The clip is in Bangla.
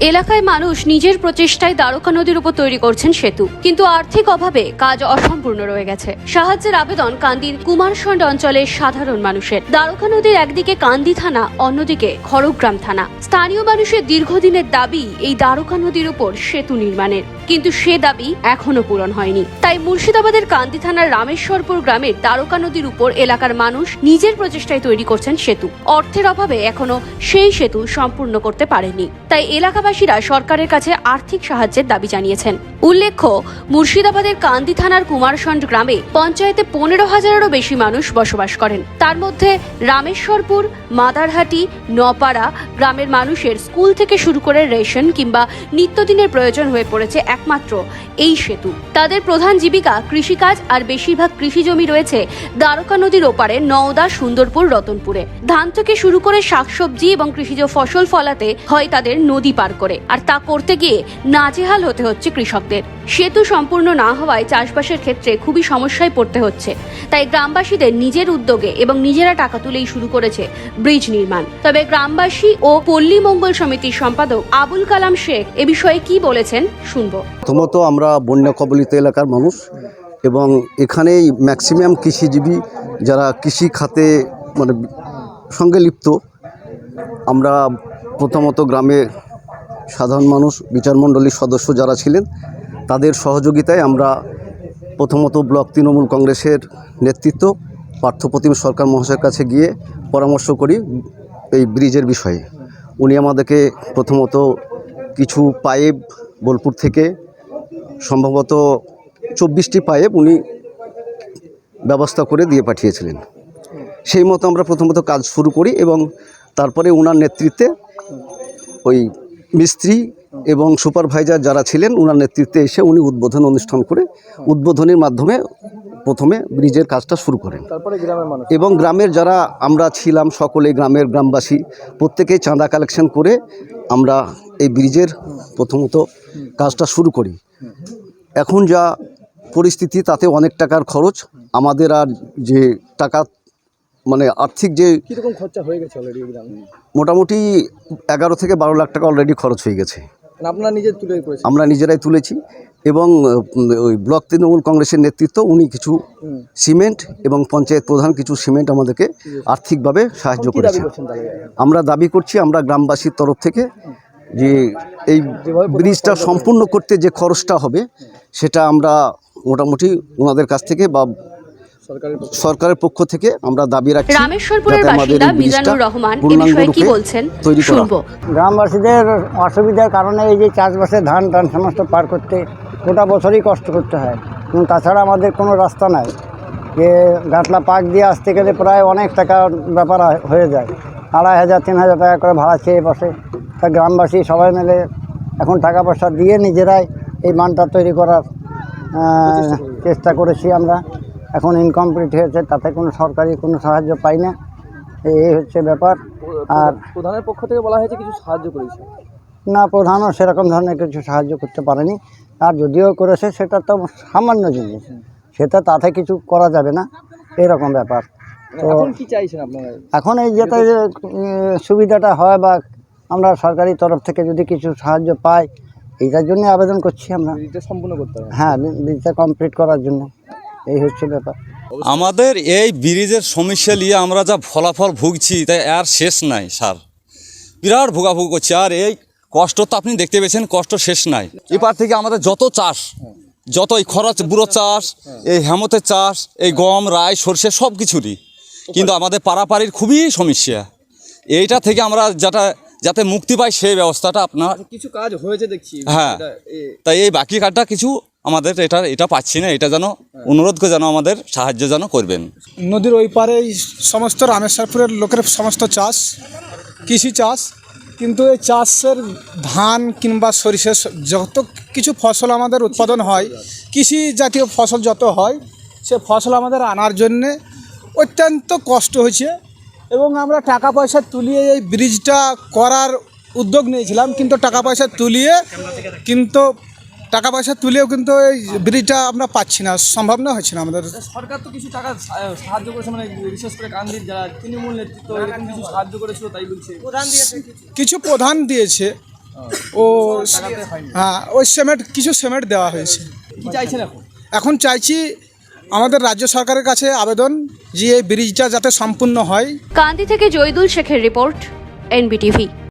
এলাকায় মানুষ নিজের প্রচেষ্টায় দ্বারকা নদীর উপর তৈরি করছেন সেতু। কিন্তু আর্থিক অভাবে কাজ অসম্পূর্ণ রয়ে গেছে। সাহায্যের আবেদন কান্দির কুমারসন্ড অঞ্চলের সাধারণ মানুষের। দ্বারকা নদীর একদিকে কান্দি থানা, অন্যদিকে খড়গ্রাম থানা। স্থানীয় মানুষের দীর্ঘদিনের দাবি, এই দ্বারকা নদীর উপর সেতু নির্মাণের। কিন্তু সে দাবি এখনও পূরণ হয়নি। তাই মুর্শিদাবাদের কান্দি থানার রামেশ্বরপুর গ্রামের দ্বারকা নদীর উপর এলাকার মানুষ নিজের প্রচেষ্টায় তৈরি করছেন সেতু। অর্থের অভাবে এখনও সেই সেতু সম্পূর্ণ করতে পারেনি। তাই এলাকাবাসীরা সরকারের কাছে আর্থিক সাহায্যের দাবি জানিয়েছেন। উল্লেখ্য, মুর্শিদাবাদের কান্দি থানার কুমারসন্ড গ্রামে পঞ্চায়েতে পনেরো হাজারেরও বেশি মানুষ বসবাস করেন। তার মধ্যে রামেশ্বরপুর, মাদারহাটি, নপাড়া গ্রামের মানুষের স্কুল থেকে শুরু করে রেশন কিংবা নিত্যদিনের প্রয়োজন হয়ে পড়েছে একমাত্র এই সেতু। তাদের প্রধান জীবিকা কৃষিকাজ আর বেশিরভাগ কৃষি জমি রয়েছে দ্বারকা নদীর ওপারে নওদা, সুন্দরপুর, রতনপুরে। ধান থেকে শুরু করে শাকসবজি এবং কৃষিজ ফসল ফলাতে হয় তাদের নদী পার করে। আর তা করতে গিয়ে নাজেহাল হতে হচ্ছে কৃষকদের। সেতু সম্পূর্ণ না হওয়ায় চাষবাসের ক্ষেত্রে খুবই সমস্যায় পড়তে হচ্ছে। তাই গ্রামবাসীদের নিজের উদ্যোগে এবং নিজেরা টাকা তুলেই শুরু করেছে ব্রিজ নির্মাণ। তবে গ্রামবাসী ও পল্লী মঙ্গল সমিতির সম্পাদক আবুল কালাম শেখ এ বিষয়ে কি বলেছেন শুনব। প্রথমত আমরা বন্যা কবলিত এলাকার মানুষ এবং এখানেই ম্যাক্সিমাম কৃষিজীবী যারা কৃষি খাতে মানে সঙ্গে লিপ্ত, আমরা প্রথমত গ্রামে সাধারণ মানুষ বিচারমণ্ডলীর সদস্য যারা ছিলেন, তাদের সহযোগিতায় আমরা প্রথমত ব্লক তৃণমূল কংগ্রেসের নেতৃত্ব পার্থপ্রতিম সরকার মহাশয়ের কাছে গিয়ে পরামর্শ করি এই ব্রিজের বিষয়ে। উনি আমাদেরকে প্রথমত কিছু পাইপ বোলপুর থেকে সম্ভবত চব্বিশটি পাইপ উনি ব্যবস্থা করে দিয়ে পাঠিয়েছিলেন। সেই মতো আমরা প্রথমত কাজ শুরু করি এবং তারপরে ওনার নেতৃত্বে ওই মিস্ত্রি এবং সুপারভাইজার যারা ছিলেন ওনার নেতৃত্বে এসে উনি উদ্বোধন অনুষ্ঠান করে উদ্বোধনের মাধ্যমে প্রথমে ব্রিজের কাজটা শুরু করেন। এবং গ্রামের যারা আমরা ছিলাম সকলে গ্রামের গ্রামবাসী প্রত্যেকেই চাঁদা কালেকশন করে আমরা এই ব্রিজের প্রথমত কাজটা শুরু করি। এখন যা পরিস্থিতি তাতে অনেক টাকার খরচ। আমাদের আর যে টাকা মানে আর্থিক যে কীরকম খরচা হয়ে গেছে অলরেডি মোটামুটি এগারো থেকে বারো লাখ টাকা অলরেডি খরচ হয়ে গেছে। মানে আপনারা নিজে তুলে আমরা নিজেরাই তুলেছি এবং ওই ব্লক তৃণমূল কংগ্রেসের নেতৃত্ব উনি কিছু সিমেন্ট এবং পঞ্চায়েত প্রধান কিছু সিমেন্ট আমাদেরকে আর্থিকভাবে সাহায্য করেছে। আমরা দাবি করছি আমরা গ্রামবাসীর তরফ থেকে যে এই ব্রিজটা সম্পূর্ণ করতে যে খরচটা হবে সেটা আমরা মোটামুটি ওনাদের কাছ থেকে বা সরকারের পক্ষ থেকে আমরা দাবি রাখছি রামেশ্বরপুরের বাসিন্দা মিজানুর রহমান এ পূর্ণাঙ্গ বিষয়ে কি বলছেন? শুনব। গ্রামবাসীদের অসুবিধার কারণে এই যে চাষবাসে ধান টান সমস্ত পার করতে গোটা বছরই কষ্ট করতে হয়। এবং তাছাড়া আমাদের কোনো রাস্তা নাই। যে গাটলা পাক দিয়ে আসতে গেলে প্রায় অনেক টাকার ব্যাপার হয়ে যায়। আড়াই হাজার তিন হাজার টাকা করে ভাড়া চেয়ে বসে। তা গ্রামবাসী সবাই মিলে এখন টাকা পয়সা দিয়ে নিজেরাই এই মানটা তৈরি করার চেষ্টা করেছি আমরা। এখন ইনকমপ্লিট হয়েছে তাতে কোনো সরকারি কোনো সাহায্য পাই না। এই হচ্ছে ব্যাপার। আর প্রধানের পক্ষ থেকে বলা হয়েছে কিছু সাহায্য করেছে? না প্রধানও সেরকম ধরনের কিছু সাহায্য করতে পারেনি। আর যদিও করেছে সেটা তো সামান্য জিনিস। সেটা তাতে কিছু করা যাবে না। এরকম ব্যাপার। তো চাইছেন আপনারা? এখন এই যেটা সুবিধাটা হয় বা আমরা সরকারি তরফ থেকে যদি কিছু সাহায্য পাই এইটার জন্য আবেদন করছি আমরা। সম্পূর্ণ করতে হবে। হ্যাঁ ব্রিজটা কমপ্লিট করার জন্য। এই হচ্ছে ব্যাপার। আমাদের এই ব্রিজের সমস্যা নিয়ে আমরা যা ফলাফল ভুগছি তাই আর শেষ নাই স্যার। বিরাট ভোগাভুগ করছি। আর এই কষ্ট তো আপনি দেখতে পেয়েছেন কষ্ট শেষ নাই। এপার থেকে আমাদের যত চাষ যত এই খরচ বুড়ো চাষ এই হেমতের চাষ এই গম রায় সর্ষে সব কিছুরই কিন্তু আমাদের পাড়াপাড়ির খুবই সমস্যা। এইটা থেকে আমরা যেটা যাতে মুক্তি পায় সেই ব্যবস্থাটা আপনার কিছু কাজ হয়েছে দেখছি। হ্যাঁ। তাই এই বাকি কাজটা কিছু আমাদের এটা এটা পাচ্ছি না এটা যেন অনুরোধ করে যেন আমাদের সাহায্য যেন করবেন। নদীর ওই পারে এই সমস্ত রামেশ্বরপুরের লোকের সমস্ত চাষ কৃষি চাষ কিন্তু এই চাষের ধান কিংবা সরিষা যত কিছু ফসল আমাদের উৎপাদন হয় কৃষি জাতীয় ফসল যত হয় সে ফসল আমাদের আনার জন্যে অত্যন্ত কষ্ট হয়েছে। এবং আমরা টাকা পয়সা তুলিয়ে এই ব্রিজটা করার উদ্যোগ নিয়েছিলাম কিন্তু টাকা পয়সা তুলিয়ে কিন্তু টাকা পয়সা তুলেও কিন্তু এই ব্রিজটা আমরা পাচ্ছি না সম্ভব না হচ্ছে না আমাদের। সরকার তো কিছু টাকা সাহায্য করেছে মানে বিশেষ করে কান্দির যারা তৃণমূল নেতৃত্ব কিছু সাহায্য করেছিল তাই বলছে। কিছু। প্রধান দিয়েছে। ও হ্যাঁ ওই সিমেন্ট কিছু সিমেন্ট দেওয়া হয়েছে। কি চাইছেন এখন? এখন চাইছি আমাদের রাজ্য সরকারের কাছে আবেদন যে এই ব্রিজটা যাতে সম্পূর্ণ হয়। কান্দি থেকে জয়দুল শেখের রিপোর্ট, এনবিটিভি।